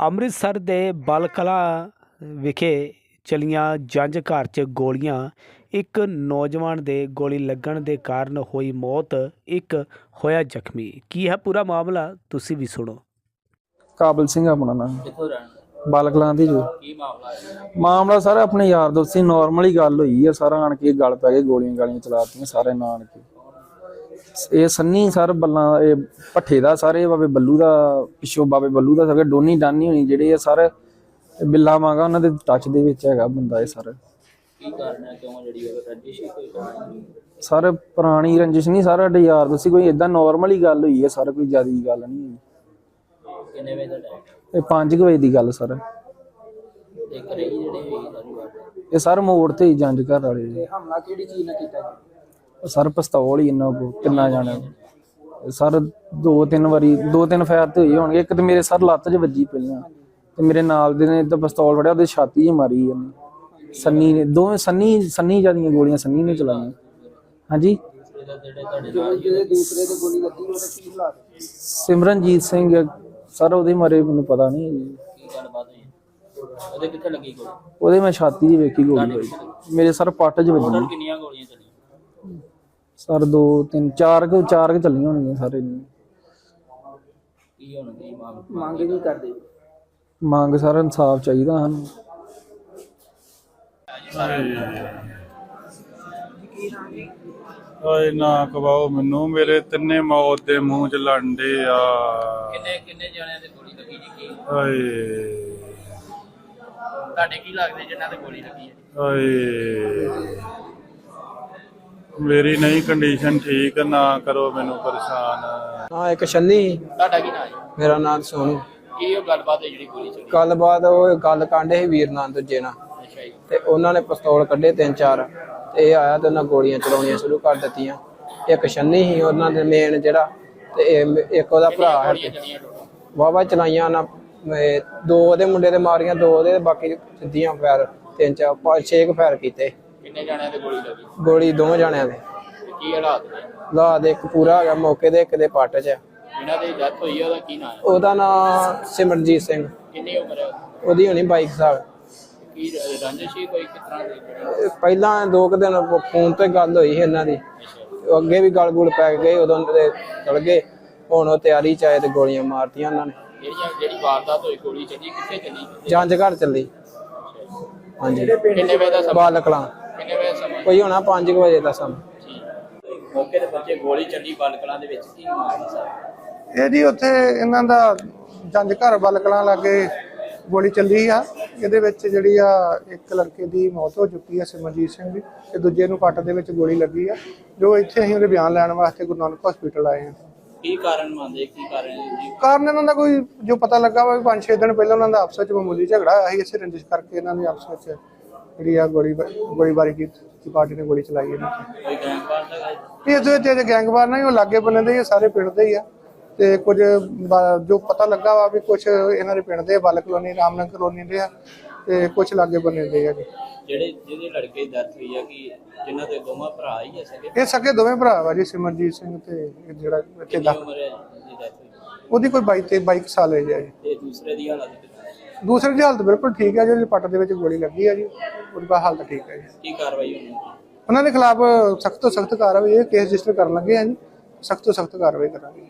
ਅੰਮ੍ਰਿਤਸਰ ਦੇ ਬਲਕਲਾ ਵਿਖੇ ਚਲੀਆਂ ਜੰਜ ਘਰ 'ਚ ਗੋਲੀਆਂ ਇੱਕ ਨੌਜਵਾਨ ਦੇ ਗੋਲੀ ਲੱਗਣ ਦੇ ਕਾਰਨ ਹੋਈ ਮੌਤ ਇੱਕ ਹੋਇਆ ਜ਼ਖਮੀ। ਕੀ ਹੈ ਪੂਰਾ ਮਾਮਲਾ? ਤੁਸੀਂ ਵੀ ਸੁਣੋ। ਕਾਬਲ ਸਿੰਘ ਆਪਣਾ ਨਾਮ। ਕਿੱਥੋਂ ਰਹਿਣ ਬਾਲਕਲਾਂ ਦੀ ਜੋ। ਕੀ ਮਾਮਲਾ ਹੈ? ਮਾਮਲਾ ਸਾਰਾ ਆਪਣੇ ਯਾਰ ਦੋਸਤ ਸੀ ਨਾਰਮਲੀ ਗੱਲ ਹੋਈ ਆ। ਸਾਰਾ ਆਣ ਕੇ ਗੱਲ ਪੈ ਗਏ ਗੋਲੀਆਂ ਗਾਲੀਆਂ ਚਲਾਤੀਆਂ ਸਾਰੇ ਨਾਨ ਕੇ ਇਹ ਸੰਨੀ ਸਰ ਬੱਲਾਂ ਇਹ ਪੱਠੇ ਦਾ ਸਾਰੇ ਬਾਬੇ ਬੱਲੂ ਦਾ ਪਿੱਛੋਂ ਬਾਬੇ ਬੱਲੂ ਦਾ ਸਗੇ ਡੋਨੀ ਡਾਨੀ ਹੋਣੀ ਜਿਹੜੇ ਆ ਸਾਰੇ ਬਿੱਲਾ ਮਾਗਾ ਉਹਨਾਂ ਦੇ ਟੱਚ ਦੇ ਵਿੱਚ ਹੈਗਾ ਬੰਦਾ ਇਹ ਸਰ। ਕੀ ਕਾਰਨ ਹੈ? ਕਿਉਂ ਜਿਹੜੀ ਉਹ ਰੰਜਿਸ਼ ਹੀ ਕੋਈ ਕਾਰਨ ਨਹੀਂ ਸਰ ਪੁਰਾਣੀ ਰੰਜਿਸ਼ ਨਹੀਂ ਸਾਰਾ ਸਾਡੇ ਯਾਰ ਦੋਸਤ ਸੀ ਕੋਈ ਇਦਾਂ ਨਾਰਮਲੀ ਗੱਲ ਹੋਈ ਹੈ ਸਰ ਕੋਈ ਜ਼ਿਆਦੀ ਗੱਲ ਨਹੀਂ ਹੋਈ। ਕਿੰਨੇ ਵਜੇ ਦਾ ਟਾਈਮ ਇਹ 5 ਵਜੇ ਦੀ ਗੱਲ ਸਰ। ਇਹ ਕਰੇ ਜਿਹੜੀ ਹੋਈ ਸਾਰੀ ਬਾਤ ਇਹ ਸਰ ਮੋੜ ਤੇ ਹੀ ਜੰਜ ਘਰ ਵਾਲੇ। ਹਮਲਾ ਕਿਹੜੀ ਚੀਜ਼ ਨਾਲ ਕੀਤਾ ਜੀ ਸਰ ਪਿਸਤੌਲ ਹੀ ਇਹਨਾਂ ਕੋ ਕਿੰਨਾ ਜਾਣਾ ਸਰ ਦੋ ਤਿੰਨ ਵਾਰੀ ਦੋ ਤਿੰਨ ਫਾਇਰ ਤੇ ਹੋਏ ਹੋਣਗੇ ਇੱਕ ਤੇ ਮੇਰੇ ਸਰ ਲੱਤ 'ਚ ਵੱਜੀ ਪਹਿਲਾਂ ਤੇ ਮੇਰੇ ਨਾਲ ਦੇ ਨੇ ਤਾਂ ਪਿਸਤੌਲ ਫੜਿਆ ਉਹਦੇ ਛਾਤੀ 'ਚ ਮਾਰੀ ਇਹਨੇ। ਸੰਨੀ ਨੇ ਦੋਵੇਂ ਸੰਨੀ ਸੰਨੀ ਜਿਆਦੀਆਂ ਗੋਲੀਆਂ ਸੰਨੀ ਨੇ ਚਲਾਈਆਂ। ਹਾਂਜੀ? ਸਿਮਰਨਜੀਤ ਸਿੰਘ ਸਰ ਉਹਦੇ ਮਾਰੇ ਮੈਨੂੰ ਪਤਾ ਨਹੀਂ ਉਹਦੇ ਕਿੱਥੇ ਲੱਗੀ ਗੋਲੀ? ਉਹਦੇ ਮੈਂ ਛਾਤੀ 'ਚ ਵੇਖੀ ਗੋਲੀ। ਮੇਰੇ ਸਰ ਪੱਟ 'ਚ ਵੱਜੀ। ਕਿੰਨੀਆਂ ਗੋਲੀਆਂ ਚੱਲੀਆਂ? ਸਰ ਦੋ ਤਿੰਨ ਚਾਰ ਕੁ ਚਾਰ ਕੁ ਚੱਲੀਆਂ ਹੋਣਗੀਆਂ ਸਾਰੇ ਕੀ ਹੁਣ ਕੀ ਮੰਗ ਮੰਗ ਕੀ ਕਰਦੇ? ਮੰਗ ਸਰ ਇਨਸਾਫ ਚਾਹੀਦਾ ਸਾਨੂੰ। ਓਏ ਨਾ ਕਵਾਓ ਮੈਨੂੰ ਮੇਰੇ ਤਿੰਨੇ ਮੌਤ ਦੇ ਮੂੰਹ ਚ ਲੰਡੇ ਆ। ਕਿੰਨੇ ਕਿੰਨੇ ਜਣਿਆਂ ਤੇ ਗੋਲੀ ਲੱਗੀ ਜੀ ਕੀ? ਓਏ। ਤੁਹਾਡੇ ਕੀ ਲੱਗਦੇ ਜਿਨ੍ਹਾਂ ਤੇ ਗੋਲੀ ਲੱਗੀ ਹੈ? ਓਏ। ਮੇਰੀ ਨਹੀਂ ਕੰਡੀਸ਼ਨ ਠੀਕ ਨਾ ਕਰੋ ਮੈਨੂੰ ਪਰੇਸ਼ਾਨ। ਹਾਂ ਇੱਕ ਛੰਨੀ ਤੁਹਾਡਾ ਕੀ ਨਾਮ ਹੈ? ਮੇਰਾ ਨਾਮ ਸੋਨੂ। ਕੀ ਉਹ ਗੱਲਬਾਤ ਹੈ ਜਿਹੜੀ ਗੋਲੀ ਚੱਲੀ? ਗੱਲਬਾਤ ਉਹ ਗੱਲ ਕਾਂਡੇ ਸੀ ਵੀਰ ਨਾਲ ਦੂਜੇ ਨਾਲ। ਅੱਛਾ ਜੀ। ਤੇ ਉਹਨਾਂ ਨੇ ਪਿਸਤੌਲ ਕੱਢੇ ਤਿੰਨ ਚਾਰ। ਤੇ ਇਹ ਆਇਆ ਤੇ ਉਹਨਾਂ ਗੋਲੀਆਂ ਚਲਾਉਣੀਆਂ ਸ਼ੁਰੂ ਕਰ ਦਿੱਤੀਆਂ। ਇੱਕ ਛੰਨੀ ਸੀ ਉਹਨਾਂ ਦੇ ਮੇਨ ਜਿਹੜਾ। ਤੇ ਇਹ ਇੱਕ ਉਹਦਾ ਭਰਾ ਹੈ ਵਾਵਾ ਚਲਾਈਆਂ ਨਾ ਦੋ ਉਹਦੇ ਮੁੰਡੇ ਦੇ ਮਾਰੀਆਂ ਦੋ ਉਹਦੇ ਤੇ ਬਾਕੀ ਸਿੱਧੀਆਂ ਫਾਇਰ ਤਿੰਨ ਚਾਰ ਪੰਜ ਛੇ ਕੁ ਫਾਇਰ ਕੀਤੇ। ਕਿੰਨੇ ਜਣਿਆਂ ਤੇ ਗੋਲੀ ਲੱਗੀ? ਗੋਲੀ ਦੋਵੇਂ ਜਾਣਿਆਂ ਦੇ। ਤੇ ਕੀ ਹਾਲਾਤ ਨੇ? ਲਾ ਦੇ ਇੱਕ ਪੂਰਾ ਹੈਗਾ ਮੌਕੇ ਦੇ ਇੱਕ ਦੇ ਪੱਟ 'ਚ। ਜਿਨ੍ਹਾਂ ਦੀ ਡੈਥ ਹੋਈ ਹੈ ਉਹਦਾ ਕੀ ਨਾਮ ਹੈ? ਉਹਦਾ ਨਾਮ ਸਿਮਰਨਜੀਤ ਸਿੰਘ। ਕਿੰਨੀ ਉਮਰ ਹੈ ਉਹਦੀ? ਉਹਦੀ ਹੋਣੀ 22 ਸਾਲ। ਕੀ ਰ- ਰੰਜਿਸ਼ ਹੀ ਕੋਈ ਕਿਸ ਤਰ੍ਹਾਂ ਦੀ ਜਿਹੜੀ ਪਹਿਲਾਂ ਦੋ ਕੁ ਦਿਨ ਫੋਨ ਤੇ ਗੱਲ ਹੋਈ ਸੀ ਇਹਨਾਂ ਦੀ। ਉਹ ਅੱਗੇ ਵੀ ਗਲ ਗੁਲ ਪੈ ਗਏ ਉਦੋਂ ਦੇ ਚਲ ਗਏ। ਹੁਣ ਉਹ ਤਿਆਰੀ ਚ ਆਏ ਤੇ ਗੋਲੀਆਂ ਮਾਰਤੀਆਂ ਉਹਨਾਂ ਨੇ। ਜਿਹੜੀਆਂ ਜਿਹੜੀ ਵਾਰਦਾਤ ਹੋਈ ਗੋਲੀ ਚੱਲੀ ਕਿੱਥੇ ਚੱਲੀ? ਘਰ ਚੱਲੀ। ਹਾਂਜੀ। ਕਿੰਨੇ ਵਜੇ ਦਾ ਸਮਾਂ? ਬਾਲਕਲਾਂ। ਕਿੰਨੇ ਵਜੇ ਦਾ ਸਮਾਂ ਕੋਈ ਹੋਣਾ 5 ਵਜੇ ਦਾ ਸਮਾਂ। ਠੀਕ ਮੌਕੇ ਤੇ ਬੱਚੇ ਗੋਲੀ ਚੱਲੀ ਬਾਲਕਲਾਂ ਦੇ ਵਿੱਚ ਕੀ ਮਾਮਲਾ ਸਰ ਇਹ ਜੀ ਉੱਥੇ ਇਹਨਾਂ ਦਾ ਜੰਜ ਘਰ ਵੱਲ ਕਲਾਂ ਲਾਗੇ ਗੋਲੀ ਚੱਲੀ ਆ। ਇਹਦੇ ਵਿੱਚ ਜਿਹੜੀ ਆ ਇੱਕ ਲੜਕੇ ਦੀ ਮੌਤ ਹੋ ਚੁੱਕੀ ਆ ਸਿਮਰਜੀਤ ਸਿੰਘ ਦੀ ਤੇ ਦੂਜੇ ਨੂੰ ਪੱਟ ਦੇ ਵਿੱਚ ਗੋਲੀ ਲੱਗੀ ਆ। ਜੋ ਇੱਥੇ ਅਸੀਂ ਉਹਦੇ ਬਿਆਨ ਲੈਣ ਵਾਸਤੇ ਗੁਰੂ ਨਾਨਕ ਹਸਪੀਟਲ ਆਏ ਆ। ਕੀ ਕਾਰਨ ਮੰਨਦੇ ਕੀ ਕਾਰਨ ਜੀ? ਕਾਰਨ ਇਹਨਾਂ ਦਾ ਕੋਈ ਜੋ ਪਤਾ ਲੱਗਾ ਵਾ 5-6 ਦਿਨ ਪਹਿਲਾਂ ਉਹਨਾਂ ਦਾ ਆਪਸ ਵਿੱਚ ਮਾਮੂਲੀ ਝਗੜਾ ਹੋਇਆ ਸੀ ਇਸੇ ਰੰਜਿਸ਼ ਕਰਕੇ ਇਹਨਾਂ ਨੇ ਆਪਸ ਵਿੱਚ ਜਿਹੜੀ ਆ ਗੋਲੀ ਗੋਲੀਬਾਰੀ ਕੀਤੀ ਪਾਰਟੀ ਨੇ ਗੋਲੀ ਚਲਾਈ ਇਹਨਾਂ ਤੇ? ਇਹ ਵਿੱਚ ਜਿਹੜੇ ਗੈਂਗਵਾਰ ਨਹੀਂ ਉਹ ਲਾਗੇ ਬੰਨੇ ਦੇ ਹੀ ਆ, ਸਾਰੇ ਪਿੰਡ ਦੇ ਹੀ ਆ। ਤੇ ਕੁਝ ਬ- ਜੋ ਪਤਾ ਲੱਗਾ ਵਾ ਵੀ ਕੁਝ ਇਹਨਾਂ ਦੇ ਪਿੰਡ ਦੇ ਬਲ ਕਲੋਨੀ ਰਾਮਨਗਰ ਕਲੋਨੀ ਦੇ ਆ ਤੇ ਕੁਝ ਲਾਗੇ ਬੰਨੇ ਦੇ ਆ ਜੀ। ਜਿਹੜੇ ਜਿਹਦੇ ਲੜਕੇ ਦੀ ਡੈਥ ਹੋਈ ਆ ਕਿ ਜਿਨ੍ਹਾਂ ਦੇ ਦੋਵਾਂ ਭਰਾ ਹੀ ਆ ਸਕੇ? ਇਹ ਸਕੇ ਦੋਵੇਂ ਭਰਾ ਵਾ ਜੀ ਸਿਮਰਜੀਤ ਸਿੰਘ ਤੇ ਇਹ ਜਿਹੜਾ ਇੱਥੇ ਕਿੰਨੀ ਦਾ। ਉਮਰ ਹੈ ਜਿਹਦੀ ਡੈਥ ਹੋਈ? ਉਹਦੀ ਕੋਈ 22 ਤੇ 22 ਕੁ ਸਾਲ ਹੈ ਜੀ। ਤੇ ਦੂਸਰੇ ਦੀ ਹਾਲਤ? ਦੂਸਰੇ ਦੀ ਹਾਲਤ ਬਿਲਕੁਲ ਠੀਕ ਹੈ ਜਿਹੜੀ ਪੱਟ ਦੇ ਵਿੱਚ ਗੋਲੀ ਲੱਗੀ ਆ ਜੀ ਉਹਦੀ ਬਾ ਹਾਲਤ ਠੀਕ ਹੈ ਜੀ ਕੀ ਕਾਰਵਾਈ ਹੋਣੀ ਹੈ? ਉਹਨਾਂ ਦੇ ਖਿਲਾਫ ਸਖਤ ਤੋਂ ਸਖਤ ਕਾਰਵਾਈ ਇਹ ਕੇਸ ਰਜਿਸਟਰ ਕਰਨ ਲੱਗੇ ਆ ਜੀ ਸਖਤ ਤੋਂ ਸਖਤ ਕਾਰਵਾਈ ਕਰਾਂਗੇ